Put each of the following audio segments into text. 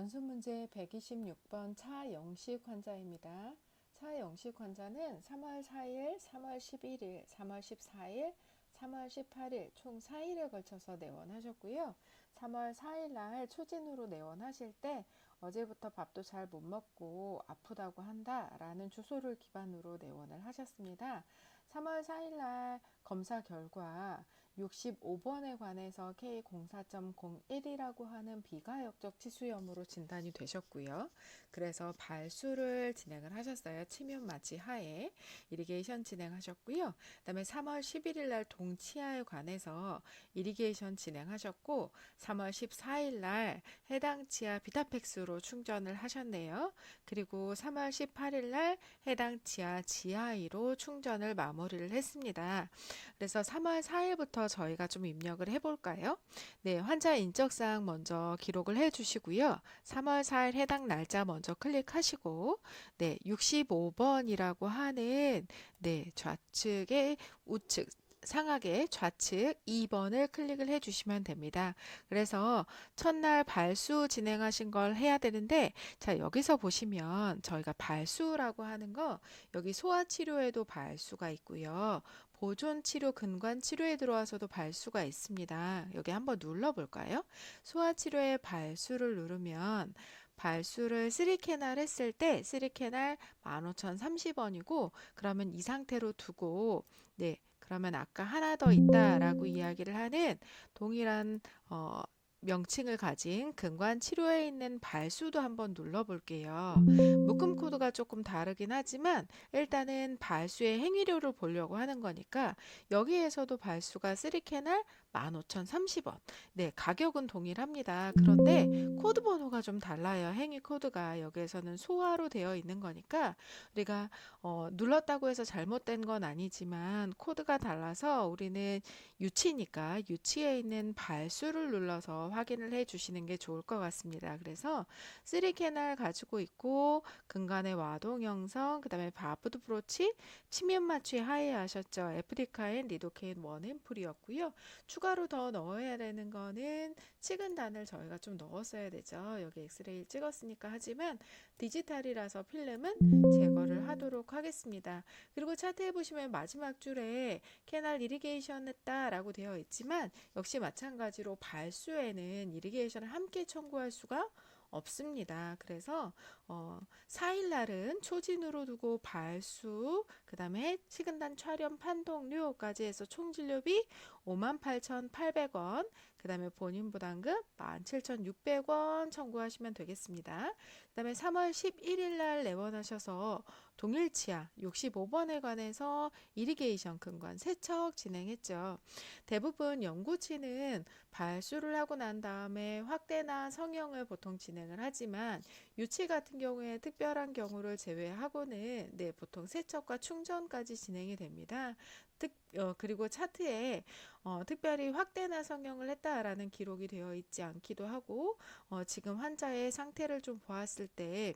연습 문제 126번 차영식 환자입니다. 차영식 환자는 3월 4일, 3월 11일, 3월 14일, 3월 18일 총 4일에 걸쳐서 내원하셨고요. 3월 4일 날 초진으로 내원하실 때 어제부터 밥도 잘 못 먹고 아프다고 한다라는 주소를 기반으로 내원을 하셨습니다. 3월 4일 날 검사 결과 65번에 관해서 K04.01이라고 하는 비가역적 치수염으로 진단이 되셨고요. 그래서 발수를 진행을 하셨어요. 치면 마취 하에 이리게이션 진행하셨고요. 그다음에 3월 11일 날 동치아에 관해서 이리게이션 진행하셨고 3월 14일 날 해당 치아 비타팩스로 충전을 하셨네요. 그리고 3월 18일 날 해당 치아 GI로 충전을 마무리를 했습니다. 그래서 3월 4일부터 저희가 좀 입력을 해볼까요? 네, 환자 인적사항 먼저 기록을 해주시고요. 3월 4일 해당 날짜 먼저 클릭하시고, 네, 65번이라고 하는 네 좌측의 우측 상하게 좌측 2번을 클릭을 해 주시면 됩니다. 그래서 첫날 발수 진행하신 걸 해야 되는데 자 여기서 보시면 저희가 발수라고 하는 거 여기 소아 치료에도 발수가 있고요. 보존 치료 근관 치료에 들어와서도 발수가 있습니다. 여기 한번 눌러 볼까요? 소아 치료의 발수를 누르면 발수를 3캐날 했을 때 3캐날 15,030원이고 그러면 이 상태로 두고 네 그러면 아까 하나 더 있다라고 이야기를 하는 동일한 어, 명칭을 가진 근관 치료에 있는 발수도 한번 눌러볼게요. 묶음 코드가 조금 다르긴 하지만 일단은 발수의 행위료를 보려고 하는 거니까 여기에서도 발수가 3캐날 15,030원. 네, 가격은 동일합니다. 그런데 코드 번호가 좀 달라요. 행위 코드가 여기에서는 소화로 되어 있는 거니까 우리가 어, 눌렀다고 해서 잘못된 건 아니지만 코드가 달라서 우리는 유치니까 유치에 있는 발수를 눌러서 확인을 해 주시는 게 좋을 것 같습니다. 그래서 3캐날 가지고 있고 근간의 와동 형성, 그다음에 바프드 프로치, 치면 마취 하에 하셨죠. 에프리카엔 리도케인 원앰플이었고요. 추가로 더 넣어야 되는 거는 치근단을 저희가 좀 넣었어야 되죠. 여기 엑스레이를 찍었으니까 하지만 디지털이라서 필름은 제거를 하도록 하겠습니다. 그리고 차트에 보시면 마지막 줄에 캐날 이리게이션 했다라고 되어 있지만 역시 마찬가지로 발수에는 이리게이션을 함께 청구할 수가 없습니다. 그래서 어, 4일 날은 초진으로 두고 발수, 그 다음에 식은단 촬영 판독료까지 해서 총 진료비 58,800원, 그 다음에 본인 부담금 17,600원 청구하시면 되겠습니다. 그 다음에 3월 11일 날 내원하셔서 동일치아 65번에 관해서 이리게이션 근관 세척 진행했죠. 대부분 연구치는 발수를 하고 난 다음에 확대나 성형을 보통 진행을 하지만 유치 같은 경우에 특별한 경우를 제외하고는 네, 보통 세척과 충전까지 진행이 됩니다. 특, 어, 그리고 차트에 어, 특별히 확대나 성형을 했다라는 기록이 되어 있지 않기도 하고 어, 지금 환자의 상태를 좀 보았을 때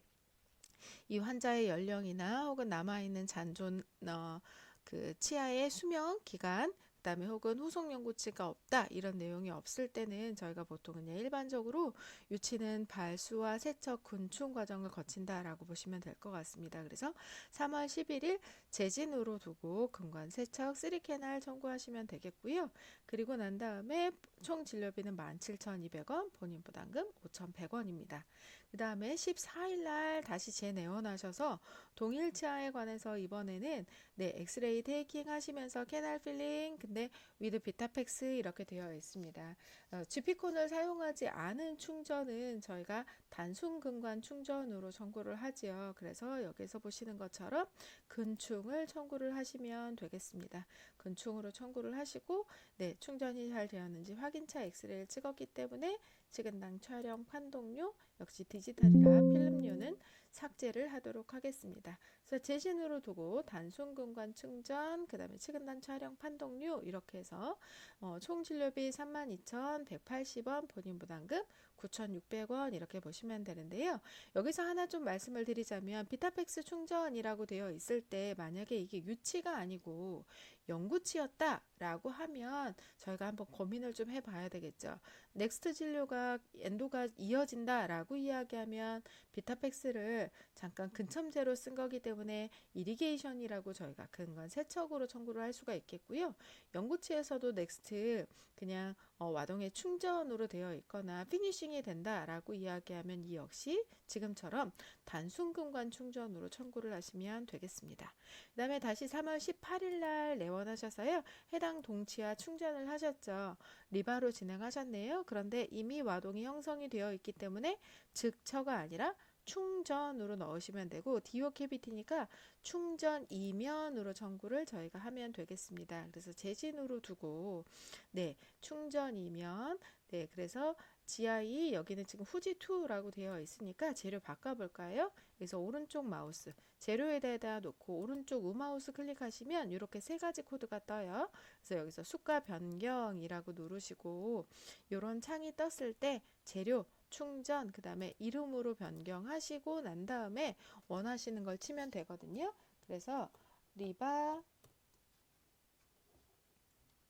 이 환자의 연령이나 혹은 남아있는 잔존 어, 그 치아의 수명 기간 그다음에 혹은 후속 연구치가 없다 이런 내용이 없을 때는 저희가 보통 그냥 일반적으로 유치는 발수와 세척 군충 과정을 거친다라고 보시면 될 것 같습니다. 그래서 3월 11일 재진으로 두고 근관 세척 3캐날 청구하시면 되겠고요. 그리고 난 다음에 총 진료비는 17,200원, 본인 부담금 5,100원입니다. 그 다음에 14일 날 다시 재내원하셔서 동일 치아에 관해서 이번에는 네, 엑스레이 테이킹 하시면서 캐날 필링 근데 위드 비타팩스 이렇게 되어 있습니다. 어, GP콘을 사용하지 않은 충전은 저희가 단순 근관 충전으로 청구를 하지요. 그래서 여기서 보시는 것처럼 근충을 청구를 하시면 되겠습니다. 근충으로 청구를 하시고 네, 충전이 잘 되었는지 확인차 엑스레이를 찍었기 때문에 식은당 촬영 판독료 역시 디지털이라 필름료는 삭제를 하도록 하겠습니다. 그래서 재신으로 두고 단순 근관 충전, 그 다음에 치근단 촬영 판독료 이렇게 해서 어, 총 진료비 32,180원, 본인 부담금 9,600원 이렇게 보시면 되는데요. 여기서 하나 좀 말씀을 드리자면 비타팩스 충전이라고 되어 있을 때 만약에 이게 유치가 아니고 연구치였다 라고 하면 저희가 한번 고민을 좀 해봐야 되겠죠. 넥스트 진료가 엔도가 이어진다 라고 이야기하면 비타팩스를 잠깐 근첨제로 쓴 거기 때문에 이리게이션이라고 저희가 근건 세척으로 청구를 할 수가 있겠고요. 연구치에서도 넥스트 그냥 어, 와동의 충전으로 되어 있거나 피니싱이 된다 라고 이야기하면 이 역시 지금처럼 단순 근관 충전으로 청구를 하시면 되겠습니다. 그 다음에 다시 3월 18일 날 내원하셔서요. 해당 동치와 충전을 하셨죠. 리바로 진행하셨네요. 그런데 이미 와동이 형성이 되어 있기 때문에 즉처가 아니라 충전으로 넣으시면 되고 디오 캐비티니까 충전 이면으로 청구를 저희가 하면 되겠습니다. 그래서 재진으로 두고 네 충전 이면 네 그래서 GI 여기는 지금 후지2라고 되어 있으니까 재료 바꿔볼까요? 그래서 오른쪽 마우스 재료에다 놓고 오른쪽 우마우스 클릭하시면 이렇게 세 가지 코드가 떠요. 그래서 여기서 수가 변경이라고 누르시고 이런 창이 떴을 때 재료 충전 그 다음에 이름으로 변경하시고 난 다음에 원하시는 걸 치면 되거든요. 그래서 리바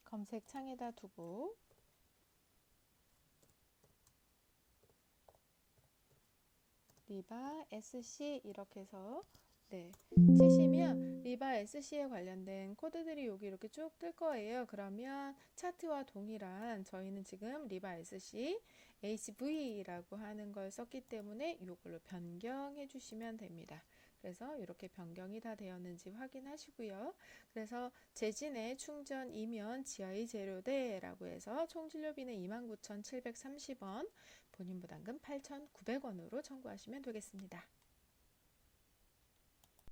검색 창에다 두고 리바 SC 이렇게 해서 네 치시면 리바 SC에 관련된 코드들이 여기 이렇게 쭉 뜰 거예요. 그러면 차트와 동일한 저희는 지금 리바 SC HV라고 하는 걸 썼기 때문에 이걸로 변경해 주시면 됩니다. 그래서 이렇게 변경이 다 되었는지 확인하시고요. 그래서 재진의 충전 이면 지하의 재료대라고 해서 총 진료비는 29,730원, 본인 부담금 8,900원으로 청구하시면 되겠습니다.